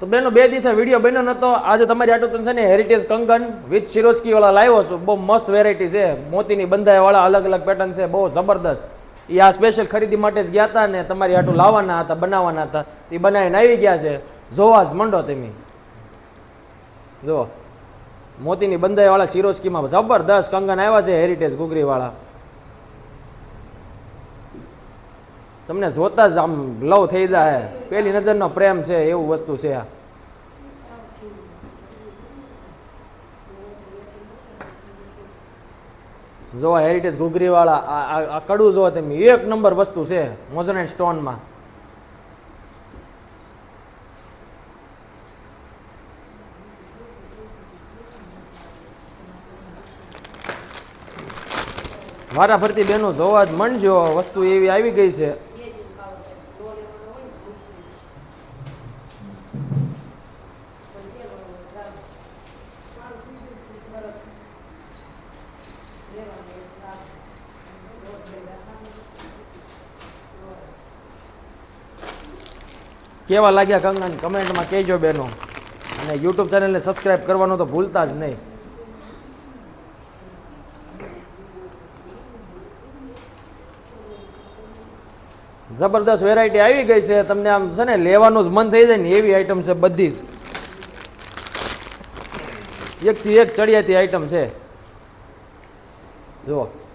તો બેનો બે દિવસે વીડિયો બન્યો નતો. આજે તમારી આટલું તમને છે ને હેરિટેજ કંગન વિથ સિરોજકીવાળા લાવ્યો છું. બહુ મસ્ત વેરાયટી છે. મોતીની બંધાઈવાળા અલગ અલગ પેટર્ન છે. બહુ જબરદસ્ત. એ આ સ્પેશિયલ ખરીદી માટે જ ગયા હતા ને તમારી આટલું લાવવાના હતા, બનાવવાના હતા. એ બનાવીને આવી ગયા છે. જોવા જ મંડો તમે. જો મોતીની બંધાઈવાળા સિરોજકીમાં જબરદસ્ત કંગન આવ્યા છે હેરિટેજ ઘૂઘરી તમને જોતા જ આમ લવ થઈ જાય. પેલી નજરનો પ્રેમ છે, એવું વસ્તુ છે આ. જો હેરિટેજ ઘૂઘરીવાળા, આ કડું જો તમે, એક નંબર વસ્તુ છે મોઝન એન્ડ સ્ટોનમાં મારા ફરતી બેનો જોવા જ મંડજો વસ્તુ એવી આવી ગઈ છે. કેવા લાગ્યા કંગન? કમેન્ટમાં કહેજો બેનો. અને યુટ્યુબ ચેનલને સબસ્ક્રાઈબ કરવાનું તો ભૂલતા જ નહીં. જબરદસ્ત વેરાયટી આવી ગઈ છે. તમને આમ છે ને, લેવાનું જ મન થઈ જાય ને, એવી આઈટમ છે બધી જ. એકથી એક ચડિયાતી આઈટમ છે. જુઓ.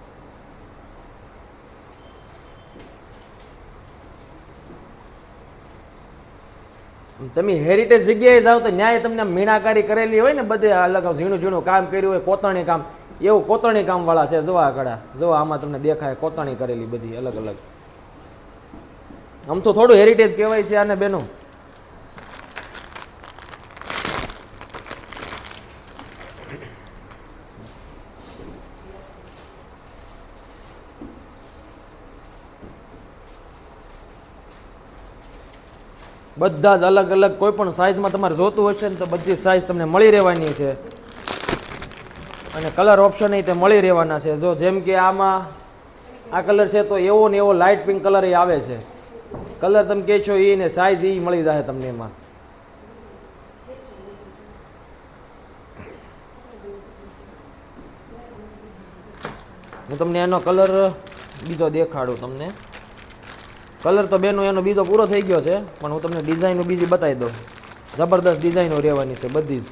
તમે હેરિટેજ જગ્યાએ જાઓ તો ન્યાય તમને મીણાકારી કરેલી હોય ને બધે અલગ ઝીણું ઝીણું કામ કર્યું હોય કોતરણી કામ. એવું કોતરણી કામ વાળા છે જોવા કડા જોવા આમાં તમને દેખાય કોતરણી કરેલી બધી અલગ અલગ. આમ તો થોડું હેરિટેજ કહેવાય છે આને બેનું. બધા જ અલગ અલગ કોઈ પણ સાઇઝમાં તમારે જોતું હશે ને તો બધી સાઇઝ તમને મળી રહેવાની છે. અને કલર ઓપ્શન તે મળી રહેવાના છે. જો જેમ કે આમાં, આ કલર છે તો એવો ને એવો લાઇટ પિંક કલર એ આવે છે. કલર તમે કહેશો એ ને સાઇઝ એ મળી જાય તમને એમાં. હું તમને એનો કલર બીજો દેખાડું તમને. કલર તો બેનો, એનો બીજો પૂરો થઈ ગયો છે, પણ હું તમને ડિઝાઇનો બીજી બતાવી દઉં. જબરદસ્ત ડિઝાઇનો રહેવાની છે બધી જ.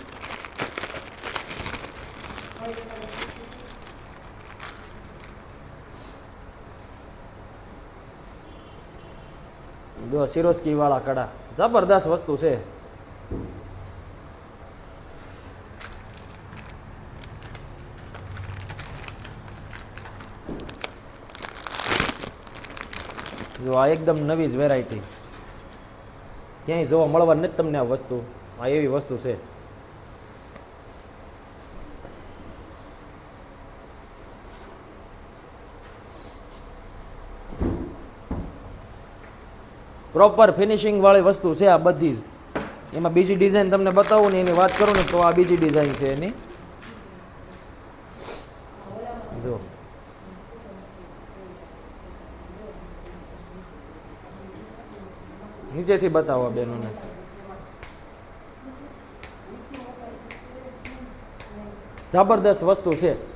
જો સિરોસ્કી વાળા કડા જબરદસ્ત વસ્તુ છે. જો આ એકદમ નવી જ વેરાયટી ક્યાંય જોવા મળવા નથી તમને આ વસ્તુ. આ એવી વસ્તુ છે. પ્રોપર ફિનિશિંગ વાળી વસ્તુ છે આ બધી જ. એમાં બીજી ડિઝાઇન તમને બતાવું ને એની વાત કરું ને તો આ બીજી ડિઝાઇન છે એની જો નીચેથી બતાવો બેનોને. જબરદસ્ત વસ્તુ છે.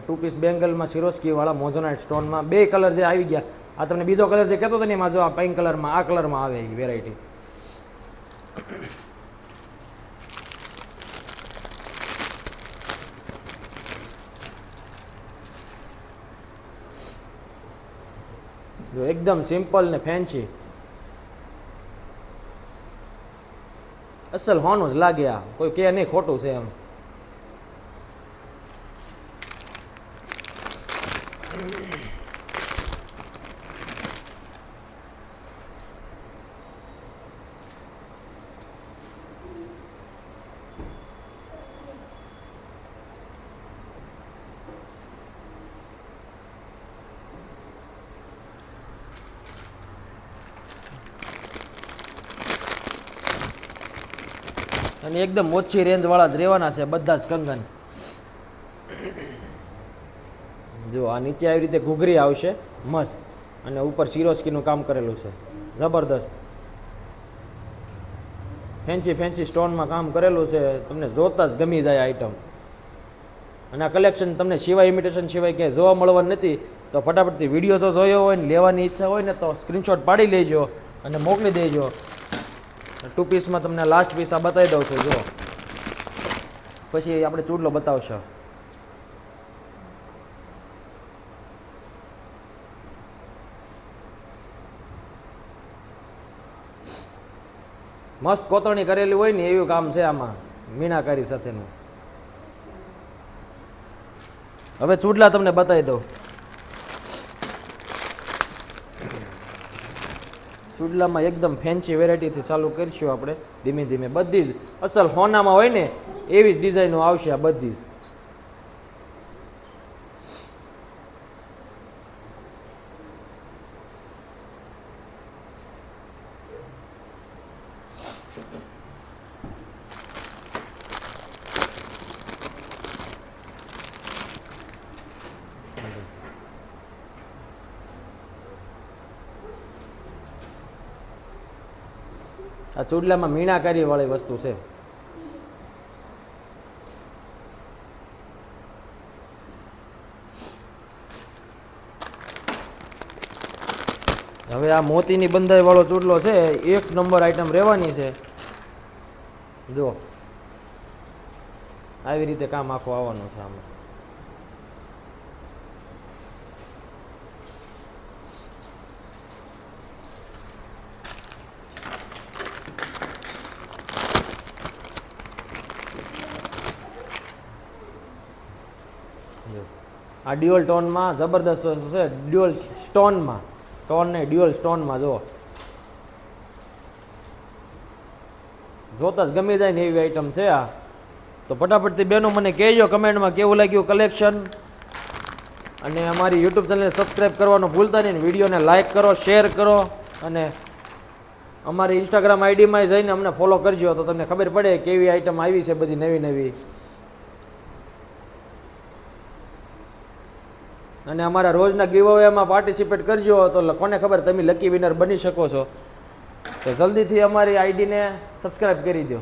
ટુ પીસ બેંગલમાં સિરોસ્કી વાળા મોઝોનાઇટ સ્ટોનમાં બે કલર જે આવી ગયા. આ તમને બીજો કલર જે કહેતો હતો ને એમાં જો આ પિંક કલરમાં, આ કલરમાં આવે એ વેરાયટી જો એકદમ સિમ્પલ ને ફેન્સી અસલ હોનું જ લાગે આ. કોઈ કે નહીં ખોટું છે એમ. અને એકદમ ઓછી રેન્જવાળા જ રહેવાના છે બધા જ કંગન. જો આ નીચે આવી રીતે ઘૂઘરી આવશે, મસ્ત. અને ઉપર સિરોસ્કીનું કામ કરેલું છે. જબરદસ્ત. ફેન્સી ફેન્સી સ્ટોનમાં કામ કરેલું છે. તમને જોતા જ ગમી જાય આઈટમ અને આ કલેક્શન તમને સિવાય ઇમિટેશન સિવાય ક્યાંય જોવા મળવાનું નથી, તો ફટાફટથી વીડિયો તો જોયો હોય ને, લેવાની ઈચ્છા હોય ને, તો સ્ક્રીનશોટ પાડી લેજો અને મોકલી દેજો. ટુ પીસમાં તમને લાસ્ટ પીસ આ બતાવી દઉં છું જો પછી આપણે ચૂડલો બતાવશો. મસ્ત કોતરણી કરેલી હોય ને એવું કામ છે આમાં, મીણાકારી સાથેનું. હવે ચૂડલા તમને બતાવી દઉં. ચૂડલામાં એકદમ ફેન્સી વેરાયટીથી ચાલુ કરીશું આપણે ધીમે ધીમે બધી જ. અસલ હોનામાં હોય ને, એવી જ ડિઝાઇનો આવશે આ બધી જ. આ ચૂડલામાં મીણાકારીવાળી વસ્તુ છે. હવે આ મોતીની બંધાઈ વાળો ચૂડલો છે, એક નંબર આઈટમ રહેવાની છે. જો આવી રીતે કામ આખું આવવાનું છે આમાં. આ ડ્યુઅલ ટોનમાં જબરદસ્ત છે, ડ્યુઅલ સ્ટોનમાં. ટોન નહીં, ડ્યુઅલ સ્ટોનમાં જો જોતા જ ગમી જાય ને એવી આઈટમ છે આ. તો ફટાફટથી બેનો મને કહેજો કમેન્ટમાં કેવું લાગ્યું કલેક્શન અને અમારી યુટ્યુબ ચેનલને સબસ્ક્રાઈબ કરવાનું ભૂલતા નહીં વિડીયોને લાઇક કરો શેર કરો. અને અમારી ઇન્સ્ટાગ્રામ આઈડીમાં જઈને અમને ફોલો કરજો તો તમને ખબર પડે કેવી આઈટમ આવી છે બધી નવી નવી અને અમારા રોજના ગીવવેમાં પાર્ટિસિપેટ કરજો તો કોને ખબર તમે લકી વિનર બની શકો છો. તો જલ્દીથી અમારી આઈડીને સબસ્ક્રાઈબ કરી દો